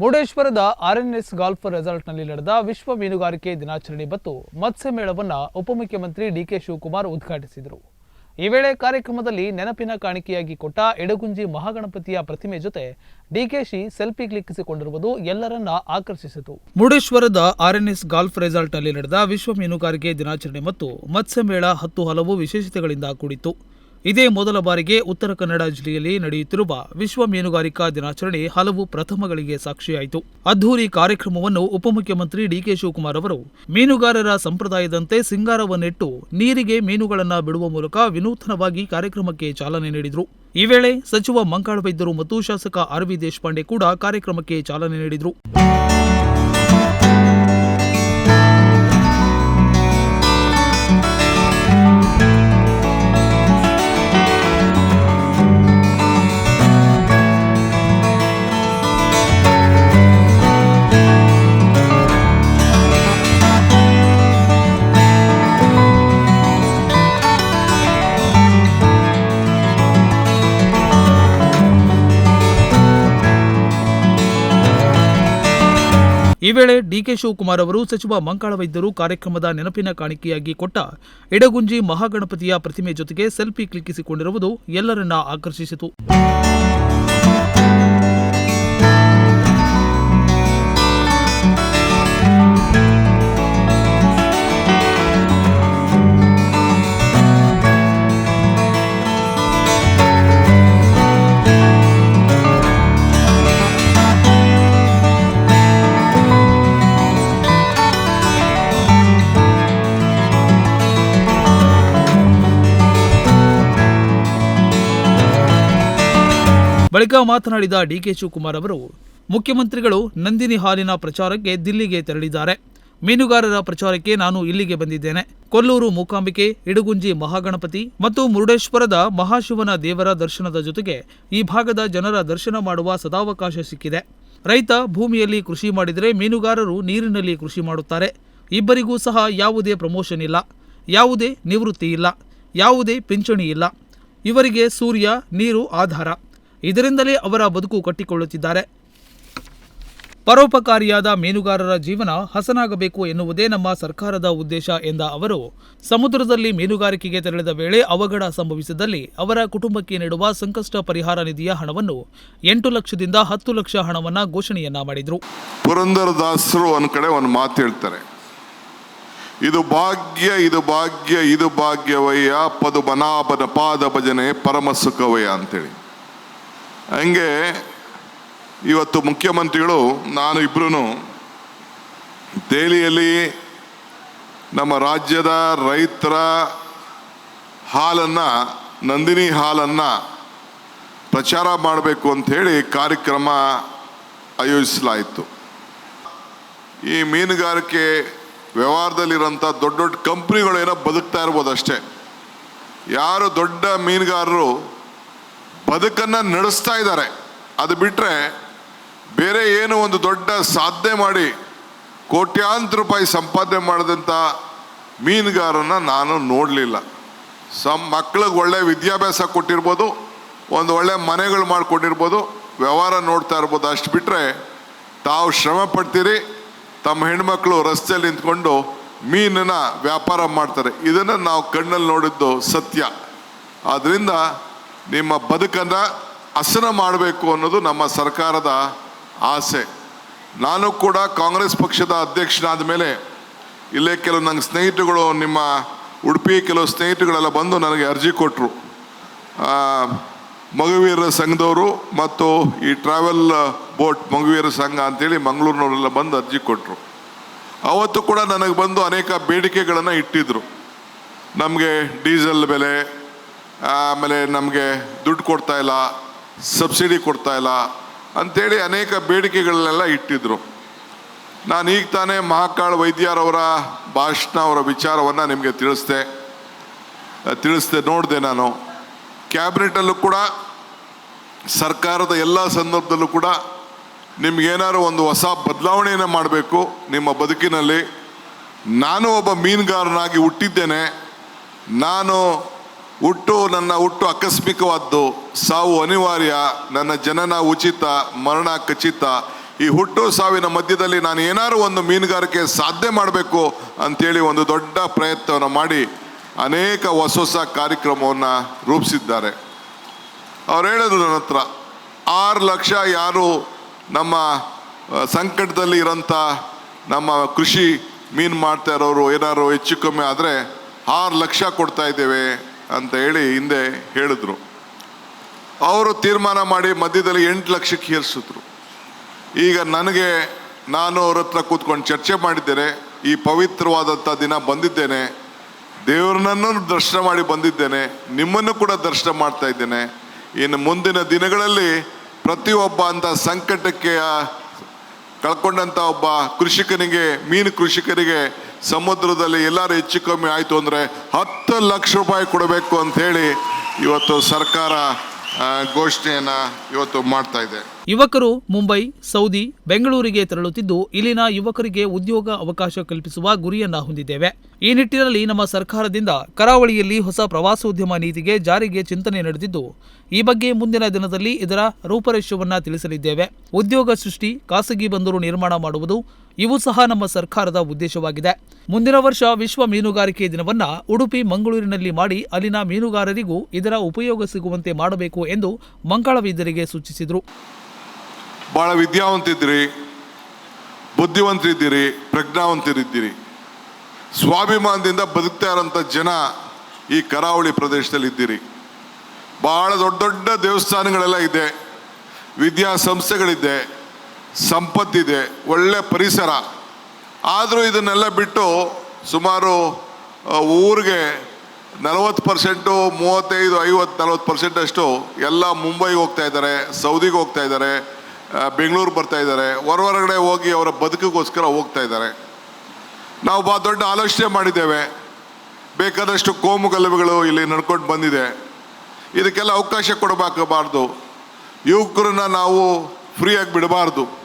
ಮುರುಡೇಶ್ವರದ RNS golf ರೆಸಾರ್ಟ್ನಲ್ಲಿ ನಡೆದ ವಿಶ್ವ ಮೀನುಗಾರಿಕೆ ದಿನಾಚರಣೆ ಮತ್ತು ಮತ್ಸ್ಯ ಮೇಳವನ್ನು ಉಪಮುಖ್ಯಮಂತ್ರಿ ಡಿಕೆ ಶಿವಕುಮಾರ್ ಉದ್ಘಾಟಿಸಿದರು. ಈ ವೇಳೆ ಕಾರ್ಯಕ್ರಮದಲ್ಲಿ ನೆನಪಿನ ಕಾಣಿಕೆಯಾಗಿ ಕೊಟ್ಟ ಎಡಗುಂಜಿ ಮಹಾಗಣಪತಿಯ ಪ್ರತಿಮೆ ಜೊತೆ ಡಿಕೆಶಿ ಸೆಲ್ಫಿ ಕ್ಲಿಕ್ಕಿಸಿಕೊಂಡಿರುವುದು ಎಲ್ಲರನ್ನ ಆಕರ್ಷಿಸಿತು. ಮುರುಡೇಶ್ವರದ ಆರ್ಎನ್ಎಸ್ ಗಾಲ್ಫ್ ರೆಸಾರ್ಟ್ನಲ್ಲಿ ನಡೆದ ವಿಶ್ವ ಮೀನುಗಾರಿಕೆ ದಿನಾಚರಣೆ ಮತ್ತು ಮತ್ಸ್ಯ ಮೇಳ ಹತ್ತು ಹಲವು ವಿಶೇಷತೆಗಳಿಂದ ಕೂಡಿತ್ತು. ಇದೇ ಮೊದಲ ಬಾರಿಗೆ ಉತ್ತರ ಕನ್ನಡ ಜಿಲ್ಲೆಯಲ್ಲಿ ನಡೆಯುತ್ತಿರುವ ವಿಶ್ವ ಮೀನುಗಾರಿಕಾ ದಿನಾಚರಣೆ ಹಲವು ಪ್ರಥಮಗಳಿಗೆ ಸಾಕ್ಷಿಯಾಯಿತು. ಅದ್ದೂರಿ ಕಾರ್ಯಕ್ರಮವನ್ನು ಉಪಮುಖ್ಯಮಂತ್ರಿ ಡಿಕೆ ಶಿವಕುಮಾರ್ ಅವರು ಮೀನುಗಾರರ ಸಂಪ್ರದಾಯದಂತೆ ಸಿಂಗಾರವನ್ನಿಟ್ಟು ನೀರಿಗೆ ಮೀನುಗಳನ್ನು ಬಿಡುವ ಮೂಲಕ ವಿನೂತನವಾಗಿ ಕಾರ್ಯಕ್ರಮಕ್ಕೆ ಚಾಲನೆ ನೀಡಿದರು. ಈ ವೇಳೆ ಸಚಿವ ಮಂಕಾಳ ವೈದ್ಯರು ಮತ್ತು ಶಾಸಕ ಆರ್ ದೇಶಪಾಂಡೆ ಕೂಡ ಕಾರ್ಯಕ್ರಮಕ್ಕೆ ಚಾಲನೆ ನೀಡಿದರು. ಈ ವೇಳೆ ಡಿಕೆ ಶಿವಕುಮಾರ್ ಅವರು ಸಚಿವ ಮಂಕಾಳ ವೈದ್ಯರು ಕಾರ್ಯಕ್ರಮದ ನೆನಪಿನ ಕಾಣಿಕೆಯಾಗಿ ಕೊಟ್ಟ ಎಡಗುಂಜಿ ಮಹಾಗಣಪತಿಯ ಪ್ರತಿಮೆ ಜೊತೆಗೆ ಸೆಲ್ಫಿ ಕ್ಲಿಕ್ಕಿಸಿಕೊಂಡಿರುವುದು ಎಲ್ಲರನ್ನ ಆಕರ್ಷಿಸಿತು. ಬಳಿಕ ಮಾತನಾಡಿದ ಡಿಕೆ ಶಿವಕುಮಾರ್ ಅವರು, ಮುಖ್ಯಮಂತ್ರಿಗಳು ನಂದಿನಿ ಹಾಲಿನ ಪ್ರಚಾರಕ್ಕೆ ದಿಲ್ಲಿಗೆ ತೆರಳಿದ್ದಾರೆ. ಮೀನುಗಾರರ ಪ್ರಚಾರಕ್ಕೆ ನಾನು ಇಲ್ಲಿಗೆ ಬಂದಿದ್ದೇನೆ. ಕೊಲ್ಲೂರು ಮೂಕಾಂಬಿಕೆ, ಇಡುಗುಂಜಿ ಮಹಾಗಣಪತಿ ಮತ್ತು ಮುರುಡೇಶ್ವರದ ಮಹಾಶಿವನ ದೇವರ ದರ್ಶನದ ಜೊತೆಗೆ ಈ ಭಾಗದ ಜನರ ದರ್ಶನ ಮಾಡುವ ಸದಾವಕಾಶ ಸಿಕ್ಕಿದೆ. ರೈತ ಭೂಮಿಯಲ್ಲಿ ಕೃಷಿ ಮಾಡಿದರೆ ಮೀನುಗಾರರು ನೀರಿನಲ್ಲಿ ಕೃಷಿ ಮಾಡುತ್ತಾರೆ. ಇಬ್ಬರಿಗೂ ಸಹ ಯಾವುದೇ ಪ್ರಮೋಷನ್ ಇಲ್ಲ. ಯಾವುದೇ ನಿವೃತ್ತಿ ಇಲ್ಲ. ಯಾವುದೇ ಪಿಂಚಣಿ ಇಲ್ಲ. ಇವರಿಗೆ ಸೂರ್ಯ, ನೀರು, ಆಧಾರ. ಇದರಿಂದಲೇ ಅವರ ಬದುಕು ಕಟ್ಟಿಕೊಳ್ಳುತ್ತಿದ್ದಾರೆ. ಪರೋಪಕಾರಿಯಾದ ಮೀನುಗಾರರ ಜೀವನ ಹಸನಾಗಬೇಕು ಎನ್ನುವುದೇ ನಮ್ಮ ಸರ್ಕಾರದ ಉದ್ದೇಶ ಎಂದ ಅವರು, ಸಮುದ್ರದಲ್ಲಿ ಮೀನುಗಾರಿಕೆಗೆ ತೆರಳಿದ ವೇಳೆ ಅವಘಡ ಸಂಭವಿಸಿದಲ್ಲಿ ಅವರ ಕುಟುಂಬಕ್ಕೆ ನೀಡುವ ಸಂಕಷ್ಟ ಪರಿಹಾರ ನಿಧಿಯ ಹಣವನ್ನು ಎಂಟು ಲಕ್ಷದಿಂದ ಹತ್ತು ಲಕ್ಷ ಹಣವನ್ನು ಘೋಷಣೆಯನ್ನ ಮಾಡಿದರು. ಪುರಂದರದಾಸರು ಒಂದು ಕಡೆ ಒಂದು ಮಾತು ಹೇಳ್ತಾರೆ. ಇದು ಭಾಗ್ಯ ಇದು ಭಾಗ್ಯ, ಇದು ಭಾಗ್ಯವಯ್ಯ, ಪದು ಬನಾಪದ ಪಾದ ಭಜನೆ ಪರಮ ಸುಖವಯ್ಯ ಅಂತೇಳಿ. ಹಂಗೆ ಇವತ್ತು ಮುಖ್ಯಮಂತ್ರಿಗಳು, ನಾನು ಇಬ್ಬರೂ ದೆಹಲಿಯಲ್ಲಿ ನಮ್ಮ ರಾಜ್ಯದ ರೈತರ ಹಾಲನ್ನು, ನಂದಿನಿ ಹಾಲನ್ನು ಪ್ರಚಾರ ಮಾಡಬೇಕು ಅಂತ ಹೇಳಿ ಕಾರ್ಯಕ್ರಮ ಆಯೋಜಿಸಲಾಯಿತು. ಈ ಮೀನುಗಾರಿಕೆ ವ್ಯವಹಾರದಲ್ಲಿರೋಂಥ ದೊಡ್ಡ ದೊಡ್ಡ ಕಂಪ್ನಿಗಳೇನೋ ಬದುಕ್ತಾ ಇರ್ಬೋದು ಅಷ್ಟೇ ಯಾರು ದೊಡ್ಡ ಮೀನುಗಾರರು ಬದುಕನ್ನು ನಡೆಸ್ತಾ ಇದ್ದಾರೆ. ಅದು ಬಿಟ್ಟರೆ ಬೇರೆ ಏನು ಒಂದು ದೊಡ್ಡ ಸಾಧನೆ ಮಾಡಿ ಕೋಟ್ಯಾಂತರ ರೂಪಾಯಿ ಸಂಪಾದನೆ ಮಾಡಿದಂಥ ಮೀನುಗಾರನ ನಾನು ನೋಡಲಿಲ್ಲ. ಸಮ್ ಮಕ್ಳಿಗೆ ಒಳ್ಳೆ ವಿದ್ಯಾಭ್ಯಾಸ ಕೊಟ್ಟಿರ್ಬೋದು, ಒಂದು ಒಳ್ಳೆ ಮನೆಗಳು ಮಾಡಿಕೊಂಡಿರ್ಬೋದು, ವ್ಯವಹಾರ ನೋಡ್ತಾ ಇರ್ಬೋದು. ಅಷ್ಟು ಬಿಟ್ಟರೆ ತಾವು ಶ್ರಮ ಪಡ್ತೀರಿ ತಮ್ಮ ಹೆಣ್ಮಕ್ಳು ರಸ್ತೆಯಲ್ಲಿ ನಿಂತ್ಕೊಂಡು ಮೀನನ್ನು ವ್ಯಾಪಾರ ಮಾಡ್ತಾರೆ. ಇದನ್ನು ನಾವು ಕಣ್ಣಲ್ಲಿ ನೋಡಿದ್ದು ಸತ್ಯ. ಆದ್ದರಿಂದ ನಿಮ್ಮ ಬದುಕನ್ನು ಹಸನ ಮಾಡಬೇಕು ಅನ್ನೋದು ನಮ್ಮ ಸರ್ಕಾರದ ಆಸೆ. ನಾನು ಕೂಡ ಕಾಂಗ್ರೆಸ್ ಪಕ್ಷದ ಅಧ್ಯಕ್ಷನಾದ ಮೇಲೆ ಇಲ್ಲೇ ಕೆಲವು ನಂಗೆ ಸ್ನೇಹಿತರುಗಳು, ನಿಮ್ಮ ಉಡುಪಿ ಕೆಲವು ಸ್ನೇಹಿತರುಗಳೆಲ್ಲ ಬಂದು ನನಗೆ ಅರ್ಜಿ ಕೊಟ್ಟರು ಮಗುವೀರ ಸಂಘದವರು ಮತ್ತು ಈ ಟ್ರಾವೆಲ್ ಬೋಟ್ ಮಗುವೀರ ಸಂಘ ಅಂತೇಳಿ ಮಂಗಳೂರಿನವರೆಲ್ಲ ಬಂದು ಅರ್ಜಿ ಕೊಟ್ಟರು ಅವತ್ತು ಕೂಡ ನನಗೆ ಬಂದು ಅನೇಕ ಬೇಡಿಕೆಗಳನ್ನು ಇಟ್ಟಿದ್ದರು ನಮಗೆ ಡೀಸೆಲ್ ಬೆಲೆ ಆಮೇಲೆ ನಮಗೆ ದುಡ್ಡು ಕೊಡ್ತಾ ಇಲ್ಲ, ಸಬ್ಸಿಡಿ ಕೊಡ್ತಾ ಇಲ್ಲ ಅಂಥೇಳಿ ಅನೇಕ ಬೇಡಿಕೆಗಳನ್ನೆಲ್ಲ ಇಟ್ಟಿದ್ರು. ನಾನು ಈಗ ತಾನೇ ಮಹಾಕಾಳ್ ವೈದ್ಯರವರ ಭಾಷಣ, ಅವರ ವಿಚಾರವನ್ನು ನಿಮಗೆ ತಿಳಿಸ್ದೆ. ತಿಳಿಸ್ದೆ, ನೋಡಿದೆ ನಾನು. ಕ್ಯಾಬಿನೆಟಲ್ಲೂ ಕೂಡ, ಸರ್ಕಾರದ ಎಲ್ಲ ಸಂದರ್ಭದಲ್ಲೂ ಕೂಡ ನಿಮ್ಗೇನಾದ್ರು ಒಂದು ಹೊಸ ಬದಲಾವಣೆಯನ್ನು ಮಾಡಬೇಕು ನಿಮ್ಮ ಬದುಕಿನಲ್ಲಿ. ನಾನು ಒಬ್ಬ ಮೀನುಗಾರನಾಗಿ ಹುಟ್ಟಿದ್ದೇನೆ. ನಾನು ಹುಟ್ಟು ನನ್ನ ಹುಟ್ಟು ಆಕಸ್ಮಿಕವಾದ್ದು, ಸಾವು ಅನಿವಾರ್ಯ, ನನ್ನ ಜನನ ಉಚಿತ, ಮರಣ ಖಚಿತ. ಈ ಹುಟ್ಟು ಸಾವಿನ ಮಧ್ಯದಲ್ಲಿ ನಾನು ಏನಾದ್ರು ಒಂದು ಮೀನುಗಾರಿಕೆ ಸಾಧ್ಯ ಮಾಡಬೇಕು ಅಂತೇಳಿ ಒಂದು ದೊಡ್ಡ ಪ್ರಯತ್ನವನ್ನು ಮಾಡಿ ಅನೇಕ ಹೊಸ ಹೊಸ ಕಾರ್ಯಕ್ರಮವನ್ನು ರೂಪಿಸಿದ್ದಾರೆ. ಅವ್ರು ಹೇಳಿದ್ರು ನನ್ನ ಹತ್ರ, ಆರು ಲಕ್ಷ ಯಾರು ನಮ್ಮ ಸಂಕಟದಲ್ಲಿ ಇರೋಂಥ ನಮ್ಮ ಕೃಷಿ ಮೀನು ಮಾಡ್ತಾ ಇರೋರು ಏನಾದ್ರು ಹೆಚ್ಚು ಕಮ್ಮಿ ಆದರೆ ಆರು ಲಕ್ಷ ಕೊಡ್ತಾ ಇದ್ದೇವೆ. ಅಂತ ಹೇಳಿ ಹಿಂದೆ ಹೇಳಿದ್ರು. ಅವರು ತೀರ್ಮಾನ ಮಾಡಿ ಮಧ್ಯದಲ್ಲಿ ಎಂಟು ಲಕ್ಷಕ್ಕೆ ಏರಿಸಿದ್ರು. ಈಗ ನನಗೆ ನಾನು ಅವ್ರ ಹತ್ರ ಕೂತ್ಕೊಂಡು ಚರ್ಚೆ ಮಾಡಿದ್ದೇನೆ, ಈ ಪವಿತ್ರವಾದಂಥ ದಿನ ಬಂದಿದ್ದೇನೆ ದೇವ್ರನ್ನೂ ದರ್ಶನ ಮಾಡಿ ಬಂದಿದ್ದೇನೆ, ನಿಮ್ಮನ್ನು ಕೂಡ ದರ್ಶನ ಮಾಡ್ತಾ ಇದ್ದೇನೆ. ಇನ್ನು ಮುಂದಿನ ದಿನಗಳಲ್ಲಿ ಪ್ರತಿಯೊಬ್ಬ ಅಂತ ಸಂಕಟಕ್ಕೆ ಕಳ್ಕೊಂಡಂಥ ಒಬ್ಬ ಕೃಷಿಕನಿಗೆ, ಮೀನು ಕೃಷಿಕನಿಗೆ ಸಮುದ್ರದಲ್ಲಿ ಎಲ್ಲರೂ ಹೆಚ್ಚು ಕಮ್ಮಿ ಆಯಿತು ಅಂದರೆ ಹತ್ತು ಲಕ್ಷ ರೂಪಾಯಿ ಕೊಡಬೇಕು ಅಂತ ಹೇಳಿ ಇವತ್ತು ಸರ್ಕಾರ ಘೋಷಣೆಯನ್ನು ಇವತ್ತು ಮಾಡ್ತಾ ಇದೆ. ಯುವಕರು ಮುಂಬೈ, ಸೌದಿ, ಬೆಂಗಳೂರಿಗೆ ತೆರಳುತ್ತಿದ್ದು, ಇಲ್ಲಿನ ಯುವಕರಿಗೆ ಉದ್ಯೋಗ ಅವಕಾಶ ಕಲ್ಪಿಸುವ ಗುರಿಯನ್ನ ಹೊಂದಿದ್ದೇವೆ. ಈ ನಿಟ್ಟಿನಲ್ಲಿ ನಮ್ಮ ಸರ್ಕಾರದಿಂದ ಕರಾವಳಿಯಲ್ಲಿ ಹೊಸ ಪ್ರವಾಸೋದ್ಯಮ ನೀತಿಗೆ ಜಾರಿಗೆ ಚಿಂತನೆ ನಡೆದಿದ್ದು, ಈ ಬಗ್ಗೆ ಮುಂದಿನ ದಿನದಲ್ಲಿ ಇದರ ರೂಪರೇಷವನ್ನ ತಿಳಿಸಲಿದ್ದೇವೆ. ಉದ್ಯೋಗ ಸೃಷ್ಟಿ, ಖಾಸಗಿ ಬಂದರು ನಿರ್ಮಾಣ ಮಾಡುವುದು ಇವು ಸಹ ನಮ್ಮ ಸರ್ಕಾರದ ಉದ್ದೇಶವಾಗಿದೆ. ಮುಂದಿನ ವರ್ಷ ವಿಶ್ವ ಮೀನುಗಾರಿಕೆ ದಿನವನ್ನ ಉಡುಪಿ, ಮಂಗಳೂರಿನಲ್ಲಿ ಮಾಡಿ ಅಲ್ಲಿನ ಮೀನುಗಾರರಿಗೂ ಇದರ ಉಪಯೋಗ ಸಿಗುವಂತೆ ಮಾಡಬೇಕು ಎಂದು ಮಂಗಳವೈದ್ಯರಿಗೆ ಸೂಚಿಸಿದರು. ಭಾಳ ವಿದ್ಯಾವಂತಿದ್ದೀರಿ ಬುದ್ಧಿವಂತರಿದ್ದೀರಿ ಪ್ರಜ್ಞಾವಂತರಿದ್ದೀರಿ. ಸ್ವಾಭಿಮಾನದಿಂದ ಬದುಕ್ತಾ ಇರೋಂಥ ಜನ ಈ ಕರಾವಳಿ ಪ್ರದೇಶದಲ್ಲಿ ಇದ್ದೀರಿ ಭಾಳ ದೊಡ್ಡ ದೊಡ್ಡ ದೇವಸ್ಥಾನಗಳೆಲ್ಲ ಇದೆ. ವಿದ್ಯಾಸಂಸ್ಥೆಗಳಿದೆ, ಸಂಪತ್ತಿದೆ, ಒಳ್ಳೆ ಪರಿಸರ. ಆದರೂ ಇದನ್ನೆಲ್ಲ ಬಿಟ್ಟು ಸುಮಾರು ಊರಿಗೆ ನಲವತ್ತು ಪರ್ಸೆಂಟು, ಮೂವತ್ತೈದು, ಐವತ್ತು, ನಲವತ್ತು ಪರ್ಸೆಂಟಷ್ಟು ಎಲ್ಲ ಮುಂಬೈಗೆ ಹೋಗ್ತಾ ಇದ್ದಾರೆ, ಸೌದಿಗೆ ಹೋಗ್ತಾ ಇದ್ದಾರೆ. ಬೆಂಗಳೂರು ಬರ್ತಾ ಇದ್ದಾರೆ. ಹೊರ ಹೊರಗಡೆ ಹೋಗಿ ಅವರ ಬದುಕಿಗೋಸ್ಕರ ಹೋಗ್ತಾ ಇದ್ದಾರೆ. ನಾವು ಬಾ ದೊಡ್ಡ ಆಲೋಚನೆ ಮಾಡಿದ್ದೇವೆ. ಬೇಕಾದಷ್ಟು ಕೋಮು ಗಲಭೆಗಳು ಇಲ್ಲಿ ನಡ್ಕೊಂಡು ಬಂದಿದೆ. ಇದಕ್ಕೆಲ್ಲ ಅವಕಾಶ ಕೊಡಬೇಕಬಾರ್ದು ಯುವಕರನ್ನ ನಾವು ಫ್ರೀಯಾಗಿ ಬಿಡಬಾರ್ದು.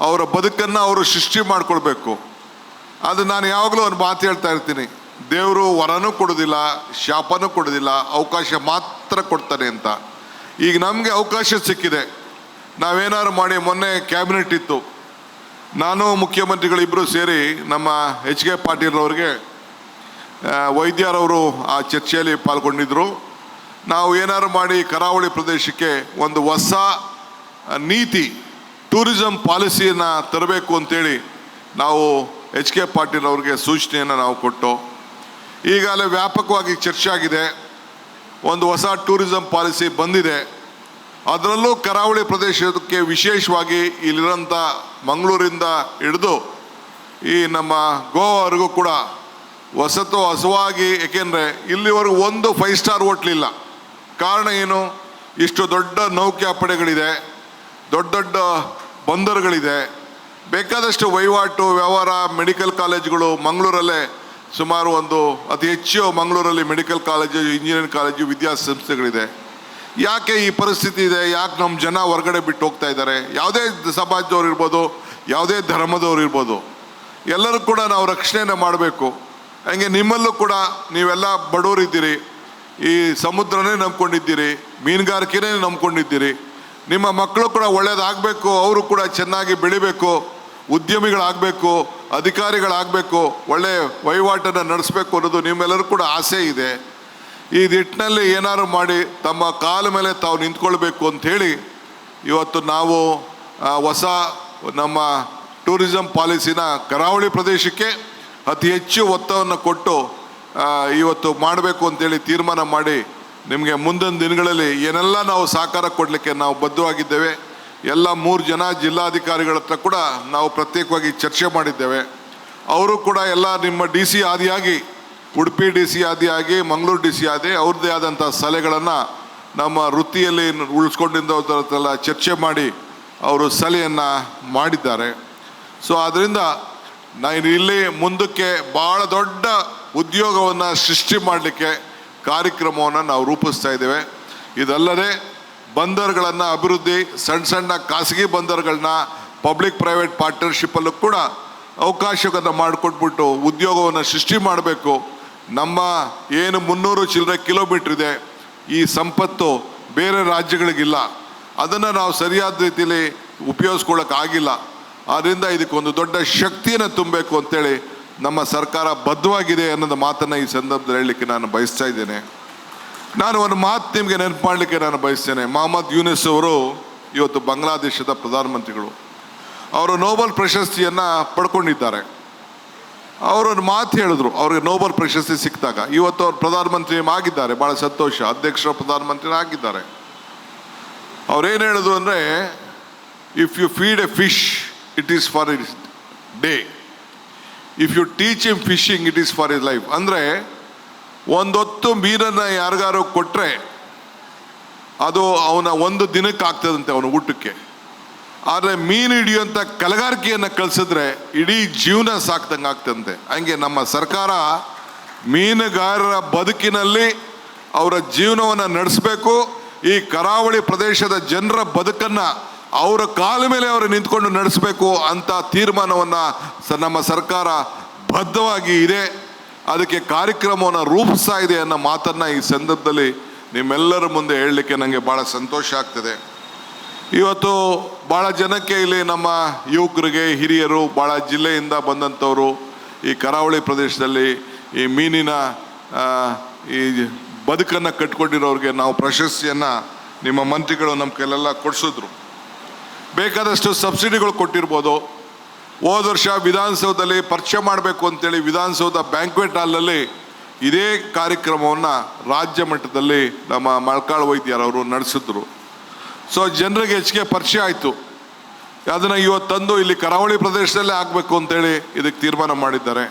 ಅವರ ಬದುಕನ್ನು ಅವರು ಸೃಷ್ಟಿ ಮಾಡಿಕೊಳ್ಬೇಕು. ಅದು ನಾನು ಯಾವಾಗಲೂ ಒಂದು ಮಾತು ಹೇಳ್ತಾ ಇರ್ತೀನಿ. ದೇವರು ವರನೂ ಕೊಡೋದಿಲ್ಲ, ಶಾಪನೂ ಕೊಡೋದಿಲ್ಲ, ಅವಕಾಶ ಮಾತ್ರ ಕೊಡ್ತಾನೆ ಅಂತ. ಈಗ ನಮಗೆ ಅವಕಾಶ ಸಿಕ್ಕಿದೆ. ನಾವೇನಾದ್ರು ಮಾಡಿ ಮೊನ್ನೆ ಕ್ಯಾಬಿನೆಟ್ ಇತ್ತು. ನಾನು ಮುಖ್ಯಮಂತ್ರಿಗಳಿಬ್ಬರು ಸೇರಿ ನಮ್ಮ ಎಚ್ ಕೆ ಪಾಟೀಲ್ ಅವರಿಗೆ ವೈದ್ಯರವರು ಆ ಚರ್ಚೆಯಲ್ಲಿ ಪಾಲ್ಗೊಂಡಿದ್ದರು ನಾವು ಏನಾದ್ರು ಮಾಡಿ ಕರಾವಳಿ ಪ್ರದೇಶಕ್ಕೆ ಒಂದು ಹೊಸ ನೀತಿ, ಟೂರಿಸಂ ಪಾಲಿಸಿಯನ್ನು ತರಬೇಕು ಅಂತೇಳಿ ನಾವು ಎಚ್ ಕೆ ಪಾಟೀಲ್ ಅವ್ರಿಗೆ ಸೂಚನೆಯನ್ನು ನಾವು ಕೊಟ್ಟು, ಈಗಾಗಲೇ ವ್ಯಾಪಕವಾಗಿ ಚರ್ಚೆ ಆಗಿದೆ. ಒಂದು ಹೊಸ ಟೂರಿಸಂ ಪಾಲಿಸಿ ಬಂದಿದೆ. ಅದರಲ್ಲೂ ಕರಾವಳಿ ಪ್ರದೇಶಕ್ಕೆ ವಿಶೇಷವಾಗಿ ಇಲ್ಲಿರೋಂಥ ಮಂಗಳೂರಿಂದ ಹಿಡಿದು ಈ ನಮ್ಮ ಗೋವಾವರೆಗೂ ಕೂಡ ಹೊಸತು ಹಸುವಾಗಿ, ಏಕೆಂದರೆ ಇಲ್ಲಿವರೆಗೂ ಒಂದು ಫೈವ್ ಸ್ಟಾರ್ ಹೋಟ್ಲಿಲ್ಲ ಕಾರಣ ಏನು? ಇಷ್ಟು ದೊಡ್ಡ ನೌಕಾಪಡೆಗಳಿದೆ ದೊಡ್ಡ ದೊಡ್ಡ ಬಂದರುಗಳಿದೆ. ಬೇಕಾದಷ್ಟು ವಹಿವಾಟು, ವ್ಯವಹಾರ ಮೆಡಿಕಲ್ ಕಾಲೇಜುಗಳು ಮಂಗಳೂರಲ್ಲೇ ಸುಮಾರು ಒಂದು ಅತಿ ಹೆಚ್ಚು ಮಂಗಳೂರಲ್ಲಿ ಮೆಡಿಕಲ್ ಕಾಲೇಜು ಇಂಜಿನಿಯರಿಂಗ್ ಕಾಲೇಜು ವಿದ್ಯಾಸಂಸ್ಥೆಗಳಿದೆ. ಯಾಕೆ ಈ ಪರಿಸ್ಥಿತಿ ಇದೆ? ಯಾಕೆ ನಮ್ಮ ಜನ ಹೊರಗಡೆ ಬಿಟ್ಟು ಹೋಗ್ತಾ ಇದ್ದಾರೆ? ಯಾವುದೇ ಸಮಾಜದವ್ರು ಇರ್ಬೋದು, ಯಾವುದೇ ಧರ್ಮದವ್ರು ಇರ್ಬೋದು, ಎಲ್ಲರೂ ಕೂಡ ನಾವು ರಕ್ಷಣೆಯನ್ನು ಮಾಡಬೇಕು. ಹಂಗೆ ನಿಮ್ಮಲ್ಲೂ ಕೂಡ ನೀವೆಲ್ಲ ಬಡವರಿದ್ದೀರಿ ಈ ಸಮುದ್ರನೇ ನಂಬ್ಕೊಂಡಿದ್ದೀರಿ, ಮೀನುಗಾರಿಕೆನೇ ನಂಬ್ಕೊಂಡಿದ್ದೀರಿ. ನಿಮ್ಮ ಮಕ್ಕಳು ಕೂಡ ಒಳ್ಳೇದಾಗಬೇಕು, ಅವರು ಕೂಡ ಚೆನ್ನಾಗಿ ಬೆಳಿಬೇಕು, ಉದ್ಯಮಿಗಳಾಗಬೇಕು, ಅಧಿಕಾರಿಗಳಾಗಬೇಕು, ಒಳ್ಳೆ ವಹಿವಾಟನ್ನು ನಡೆಸಬೇಕು ಅನ್ನೋದು ನಿಮ್ಮೆಲ್ಲರೂ ಕೂಡ ಆಸೆ ಇದೆ. ಈ ನಿಟ್ಟಿನಲ್ಲಿ ಏನಾದ್ರು ಮಾಡಿ ತಮ್ಮ ಕಾಲ ಮೇಲೆ ತಾವು ನಿಂತ್ಕೊಳ್ಬೇಕು ಅಂಥೇಳಿ ಇವತ್ತು ನಾವು ಹೊಸ ನಮ್ಮ ಟೂರಿಸಂ ಪಾಲಿಸಿನ ಕರಾವಳಿ ಪ್ರದೇಶಕ್ಕೆ ಅತಿ ಹೆಚ್ಚು ಒತ್ತವನ್ನು ಕೊಟ್ಟು ಇವತ್ತು ಮಾಡಬೇಕು ಅಂತೇಳಿ ತೀರ್ಮಾನ ಮಾಡಿ ನಿಮಗೆ ಮುಂದಿನ ದಿನಗಳಲ್ಲಿ ಏನೆಲ್ಲ ನಾವು ಸಹಕಾರ ಕೊಡಲಿಕ್ಕೆ ನಾವು ಬದ್ಧವಾಗಿದ್ದೇವೆ, ಎಲ್ಲ ಮೂರು ಜನ ಜಿಲ್ಲಾಧಿಕಾರಿಗಳ ಹತ್ರ ಕೂಡ ನಾವು ಪ್ರತ್ಯೇಕವಾಗಿ ಚರ್ಚೆ ಮಾಡಿದ್ದೇವೆ. ಅವರು ಕೂಡ ಎಲ್ಲ ನಿಮ್ಮ ಡಿ ಸಿ ಆದಿಯಾಗಿ ಉಡುಪಿ ಡಿ ಸಿ ಆದಿಯಾಗಿ ಮಂಗಳೂರು ಡಿ ಸಿ ಆದಿ ಅವ್ರದ್ದೇ ಆದಂಥ ಸಲಹೆಗಳನ್ನು ನಮ್ಮ ವೃತ್ತಿಯಲ್ಲಿ ಉಳಿಸ್ಕೊಂಡಿದ್ದೆಲ್ಲ ಚರ್ಚೆ ಮಾಡಿ ಅವರು ಸಲಹೆಯನ್ನು ಮಾಡಿದ್ದಾರೆ. ಸೊ ಆದ್ದರಿಂದ ನಾನು ಇಲ್ಲಿ ಮುಂದಕ್ಕೆ ಭಾಳ ದೊಡ್ಡ ಉದ್ಯೋಗವನ್ನು ಸೃಷ್ಟಿ ಮಾಡಲಿಕ್ಕೆ ಕಾರ್ಯಕ್ರಮವನ್ನು ನಾವು ರೂಪಿಸ್ತಾ ಇದ್ದೇವೆ. ಇದಲ್ಲದೆ ಬಂದರುಗಳನ್ನು ಅಭಿವೃದ್ಧಿ, ಸಣ್ಣ ಸಣ್ಣ ಖಾಸಗಿ ಬಂದರುಗಳನ್ನ ಪಬ್ಲಿಕ್ ಪ್ರೈವೇಟ್ ಪಾರ್ಟ್ನರ್ಶಿಪ್ಪಲ್ಲೂ ಕೂಡ ಅವಕಾಶವನ್ನು ಮಾಡಿಕೊಟ್ಬಿಟ್ಟು ಉದ್ಯೋಗವನ್ನು ಸೃಷ್ಟಿ ಮಾಡಬೇಕು. ನಮ್ಮ ಏನು ಮುನ್ನೂರು ಚಿಲ್ಲರೆ ಕಿಲೋಮೀಟ್ರ್ ಇದೆ, ಈ ಸಂಪತ್ತು ಬೇರೆ ರಾಜ್ಯಗಳಿಗಿಲ್ಲ. ಅದನ್ನು ನಾವು ಸರಿಯಾದ ರೀತಿಯಲ್ಲಿ ಉಪಯೋಗಿಸ್ಕೊಳ್ಳೋಕ್ಕಾಗಿಲ್ಲ ಆದ್ದರಿಂದ ಇದಕ್ಕೊಂದು ದೊಡ್ಡ ಶಕ್ತಿಯನ್ನು ತುಂಬಬೇಕು ಅಂತೇಳಿ ನಮ್ಮ ಸರ್ಕಾರ ಬದ್ಧವಾಗಿದೆ ಅನ್ನೋದು ಮಾತನ್ನು ಈ ಸಂದರ್ಭದಲ್ಲಿ ಹೇಳಲಿಕ್ಕೆ ನಾನು ಬಯಸ್ತಾ ಇದ್ದೇನೆ. ನಾನು ಒಂದು ಮಾತು ನಿಮಗೆ ನೆನಪು ಮಾಡಲಿಕ್ಕೆ ನಾನು ಬಯಸ್ತೇನೆ. ಮೊಹಮ್ಮದ್ ಯೂನಿಸ್ ಅವರು ಇವತ್ತು ಬಾಂಗ್ಲಾದೇಶದ ಪ್ರಧಾನಮಂತ್ರಿಗಳು. ಅವರು ನೋಬಲ್ ಪ್ರಶಸ್ತಿಯನ್ನು ಪಡ್ಕೊಂಡಿದ್ದಾರೆ. ಅವರೊಂದು ಮಾತು ಹೇಳಿದ್ರು. ಅವ್ರಿಗೆ ನೋಬಲ್ ಪ್ರಶಸ್ತಿ ಸಿಕ್ಕಿದಾಗ. ಇವತ್ತು ಅವ್ರು ಪ್ರಧಾನಮಂತ್ರಿ ಆಗಿದ್ದಾರೆ ಭಾಳ ಸಂತೋಷ. ಅಧ್ಯಕ್ಷರ ಪ್ರಧಾನಮಂತ್ರಿ ಆಗಿದ್ದಾರೆ ಅವ್ರೇನು ಹೇಳಿದ್ರು ಅಂದರೆ if you feed a fish it is for his day if you teach him fishing it is for his life ಅಂದರೆ, ಒಂದೊತ್ತು ಮೀನನ್ನು ಯಾರಿಗಾರು ಕೊಟ್ಟರೆ ಅದು ಅವನ ಒಂದು ದಿನಕ್ಕೆ ಆಗ್ತದಂತೆ ಅವನ ಊಟಕ್ಕೆ. ಆದರೆ ಮೀನು ಹಿಡಿಯುವಂಥ ಕಲಗಾರಿಕೆಯನ್ನು ಕಳಿಸಿದ್ರೆ ಇಡೀ ಜೀವನ ಸಾಕ್ದಂಗೆ ಆಗ್ತಂತೆ. ಹಂಗೆ ನಮ್ಮ ಸರ್ಕಾರ ಮೀನುಗಾರರ ಬದುಕಿನಲ್ಲಿ ಅವರ ಜೀವನವನ್ನು ನಡೆಸಬೇಕು. ಈ ಕರಾವಳಿ ಪ್ರದೇಶದ ಜನರ ಬದುಕನ್ನು ಅವರ ಕಾಲ ಮೇಲೆ ಅವರು ನಿಂತ್ಕೊಂಡು ನಡೆಸಬೇಕು ಅಂತ ತೀರ್ಮಾನವನ್ನು ಸ ನಮ್ಮ ಸರ್ಕಾರ ಬದ್ಧವಾಗಿ ಇದೆ. ಅದಕ್ಕೆ ಕಾರ್ಯಕ್ರಮವನ್ನು ರೂಪಿಸ್ತಾ ಇದೆ ಅನ್ನೋ ಮಾತನ್ನು ಈ ಸಂದರ್ಭದಲ್ಲಿ ನಿಮ್ಮೆಲ್ಲರ ಮುಂದೆ ಹೇಳಲಿಕ್ಕೆ ನನಗೆ ಭಾಳ ಸಂತೋಷ ಆಗ್ತದೆ. ಇವತ್ತು ಭಾಳ ಜನಕ್ಕೆ ಇಲ್ಲಿ ನಮ್ಮ ಯುವಕರಿಗೆ, ಹಿರಿಯರು ಭಾಳ ಜಿಲ್ಲೆಯಿಂದ ಬಂದಂಥವರು ಈ ಕರಾವಳಿ ಪ್ರದೇಶದಲ್ಲಿ ಈ ಮೀನಿನ ಈ ಬದುಕನ್ನು ಕಟ್ಕೊಂಡಿರೋರಿಗೆ ನಾವು ಪ್ರಶಸ್ತಿಯನ್ನು ನಿಮ್ಮ ಮಂತ್ರಿಗಳು ನಮ್ಮ ಕೈಲೆಲ್ಲ ಕೊಡಿಸಿದ್ರು. ಬೇಕಾದಷ್ಟು ಸಬ್ಸಿಡಿಗಳು ಕೊಟ್ಟಿರ್ಬೋದು. ಹೋದ ವರ್ಷ ವಿಧಾನಸೌಧದಲ್ಲಿ ಪರಿಚಯ ಮಾಡಬೇಕು ಅಂತೇಳಿ ವಿಧಾನಸೌಧ ಬ್ಯಾಂಕ್ವೆಟ್ ಹಾಲ್ನಲ್ಲಿ ಇದೇ ಕಾರ್ಯಕ್ರಮವನ್ನು ರಾಜ್ಯ ಮಟ್ಟದಲ್ಲಿ ನಮ್ಮ ಮಳ್ಕಾಳ್ ವೈದ್ಯರವರು ನಡೆಸಿದ್ರು. ಸೊ ಜನರಿಗೆ ಹೆಚ್ಚಿಗೆ ಪರಿಚಯ ಆಯಿತು. ಅದನ್ನು ಇವತ್ತು ತಂದು ಇಲ್ಲಿ ಕರಾವಳಿ ಪ್ರದೇಶದಲ್ಲೇ ಆಗಬೇಕು ಅಂತೇಳಿ ಇದಕ್ಕೆ ತೀರ್ಮಾನ ಮಾಡಿದ್ದಾರೆ.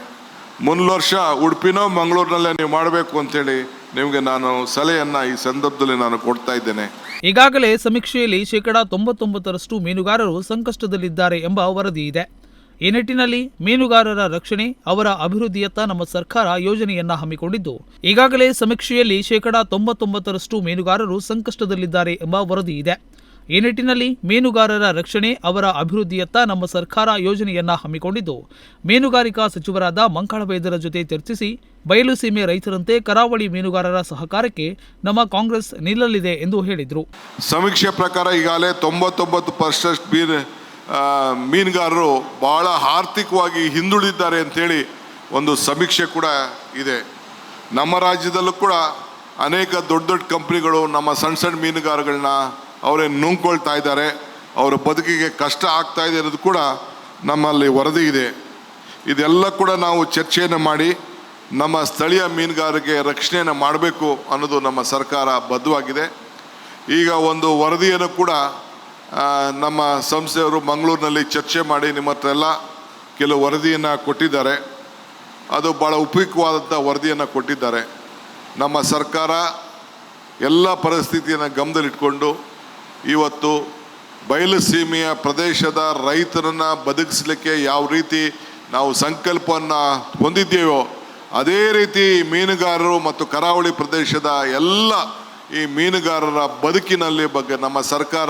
ಮುಂದಿನ ವರ್ಷ ಉಡುಪಿನೋ ಮಂಗಳೂರಿನಲ್ಲೇ ನೀವು ಮಾಡಬೇಕು ಅಂತೇಳಿ ನಿಮಗೆ ನಾನು ಸಲಹೆಯನ್ನು ಈ ಸಂದರ್ಭದಲ್ಲಿ ನಾನು ಕೊಡ್ತಾ ಇದ್ದೇನೆ. ಈಗಾಗಲೇ ಸಮೀಕ್ಷೆಯಲ್ಲಿ ಶೇಕಡಾ ತೊಂಬತ್ತೊಂಬತ್ತರಷ್ಟು ಮೀನುಗಾರರು ಸಂಕಷ್ಟದಲ್ಲಿದ್ದಾರೆ ಎಂಬ ವರದಿ ಇದೆ. ಈ ನಿಟ್ಟಿನಲ್ಲಿ ಮೀನುಗಾರರ ರಕ್ಷಣೆ, ಅವರ ಅಭಿವೃದ್ಧಿಯತ್ತ ನಮ್ಮ ಸರ್ಕಾರ ಯೋಜನೆಯನ್ನ ಹಮ್ಮಿಕೊಂಡಿದ್ದು. ಈಗಾಗಲೇ ಸಮೀಕ್ಷೆಯಲ್ಲಿ ಶೇಕಡಾ ತೊಂಬತ್ತೊಂಬತ್ತರಷ್ಟು ಮೀನುಗಾರರು ಸಂಕಷ್ಟದಲ್ಲಿದ್ದಾರೆ ಎಂಬ ವರದಿ ಇದೆ. ಈ ನಿಟ್ಟಿನಲ್ಲಿ ಮೀನುಗಾರರ ರಕ್ಷಣೆ, ಅವರ ಅಭಿವೃದ್ಧಿಯತ್ತ ನಮ್ಮ ಸರ್ಕಾರ ಯೋಜನೆಯನ್ನ ಹಮ್ಮಿಕೊಂಡಿದ್ದು. ಮೀನುಗಾರಿಕಾ ಸಚಿವರಾದ ಮಂಕಾಳ ವೈದ್ಯರ ಜೊತೆ ಚರ್ಚಿಸಿ, ಬಯಲು ಸೀಮೆ ರೈತರಂತೆ ಕರಾವಳಿ ಮೀನುಗಾರರ ಸಹಕಾರಕ್ಕೆ ನಮ್ಮ ಕಾಂಗ್ರೆಸ್ ನಿಲ್ಲಲಿದೆ ಎಂದು ಹೇಳಿದರು. ಸಮೀಕ್ಷೆ ಪ್ರಕಾರ ಈಗಾಗಲೇ ತೊಂಬತ್ತೊಂಬತ್ತು ಪರ್ಸೆಂಟ್ ಮೀನುಗಾರರು ಭಾಳ ಆರ್ಥಿಕವಾಗಿ ಹಿಂದುಳಿದಿದ್ದಾರೆ ಅಂಥೇಳಿ ಒಂದು ಸಮೀಕ್ಷೆ ಕೂಡ ಇದೆ. ನಮ್ಮ ರಾಜ್ಯದಲ್ಲೂ ಕೂಡ ಅನೇಕ ದೊಡ್ಡ ದೊಡ್ಡ ಕಂಪ್ನಿಗಳು ನಮ್ಮ ಸಣ್ಣ ಸಣ್ಣ ಮೀನುಗಾರಗಳನ್ನ ಅವರೇ ನುಂಗ್ಕೊಳ್ತಾ ಇದ್ದಾರೆ. ಅವರ ಬದುಕಿಗೆ ಕಷ್ಟ ಆಗ್ತಾ ಇದೆ ಅನ್ನೋದು ಕೂಡ ನಮ್ಮಲ್ಲಿ ವರದಿ ಇದೆ. ಇದೆಲ್ಲ ಕೂಡ ನಾವು ಚರ್ಚೆಯನ್ನು ಮಾಡಿ ನಮ್ಮ ಸ್ಥಳೀಯ ಮೀನುಗಾರಿಕೆ ರಕ್ಷಣೆಯನ್ನು ಮಾಡಬೇಕು ಅನ್ನೋದು ನಮ್ಮ ಸರ್ಕಾರ ಬದ್ಧವಾಗಿದೆ. ಈಗ ಒಂದು ವರದಿಯನ್ನು ಕೂಡ ನಮ್ಮ ಸಂಸ್ಥೆಯವರು ಮಂಗಳೂರಿನಲ್ಲಿ ಚರ್ಚೆ ಮಾಡಿ ನಿಮ್ಮ ಹತ್ರ ಎಲ್ಲ ಕೆಲವು ವರದಿಯನ್ನು ಕೊಟ್ಟಿದ್ದಾರೆ. ಅದು ಭಾಳ ಉಪಯುಕ್ತವಾದಂಥ ವರದಿಯನ್ನು ಕೊಟ್ಟಿದ್ದಾರೆ. ನಮ್ಮ ಸರ್ಕಾರ ಎಲ್ಲ ಪರಿಸ್ಥಿತಿಯನ್ನು ಗಮನದಲ್ಲಿಟ್ಕೊಂಡು ಇವತ್ತು ಬಯಲುಸೀಮೆಯ ಪ್ರದೇಶದ ರೈತರನ್ನು ಬದುಕಿಸಲಿಕ್ಕೆ ಯಾವ ರೀತಿ ನಾವು ಸಂಕಲ್ಪವನ್ನು ಹೊಂದಿದ್ದೇವೋ, ಅದೇ ರೀತಿ ಮೀನುಗಾರರು ಮತ್ತು ಕರಾವಳಿ ಪ್ರದೇಶದ ಎಲ್ಲ ಈ ಮೀನುಗಾರರ ಬದುಕಿನಲ್ಲಿ ಬಗ್ಗೆ ನಮ್ಮ ಸರ್ಕಾರ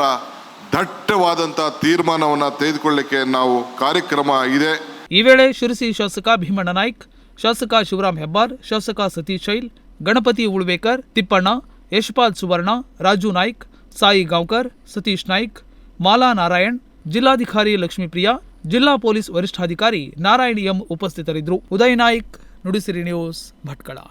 ದಟ್ಟವಾದಂಥ ತೀರ್ಮಾನವನ್ನು ತೆಗೆದುಕೊಳ್ಳಿಕ್ಕೆ ನಾವು ಕಾರ್ಯಕ್ರಮ ಇದೆ. ಈ ವೇಳೆ ಶಿರಸಿ ಶಾಸಕ ಭೀಮಣ್ಣ ನಾಯ್ಕ್, ಶಾಸಕ ಶಿವರಾಮ್ ಹೆಬ್ಬಾರ್, ಶಾಸಕ ಸತೀಶ್ ಶೈಲ್, ಗಣಪತಿ ಉಳ್ವೇಕರ್, ತಿಪ್ಪಣ್ಣ, ಯಶಪಾಲ್ ಸುವರ್ಣ, ರಾಜು ನಾಯ್ಕ್, ಸಾಯಿ ಗಾಂವ್ಕರ್, ಸತೀಶ್ ನಾಯ್ಕ್, ಮಾಲಾ ನಾರಾಯಣ್, ಜಿಲ್ಲಾಧಿಕಾರಿ ಲಕ್ಷ್ಮೀಪ್ರಿಯಾ, ಜಿಲ್ಲಾ ಪೊಲೀಸ್ ವರಿಷ್ಠಾಧಿಕಾರಿ ನಾರಾಯಣ ಎಂ ಉಪಸ್ಥಿತರಿದ್ದರು. ಉದಯ್ ನಾಯ್ಕ್, ನುಡಿಸಿರಿ ನ್ಯೂಸ್ ಭಟ್ಕಳ.